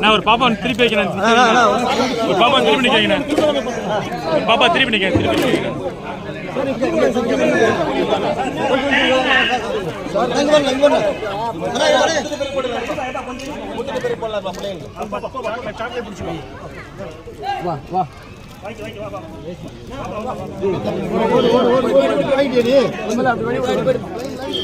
நான் ஒரு பாப்பா திருப்பி வைக்கிறேன். ஒரு பாப்பா திருப்பி நிக்க வைக்கிறேன் ஒரு பாப்பா திருப்பி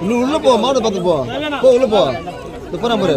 இன்னும் உள்ள போ மாடு பார்த்து போ. உள்ள போ. இப்போ நம்பரு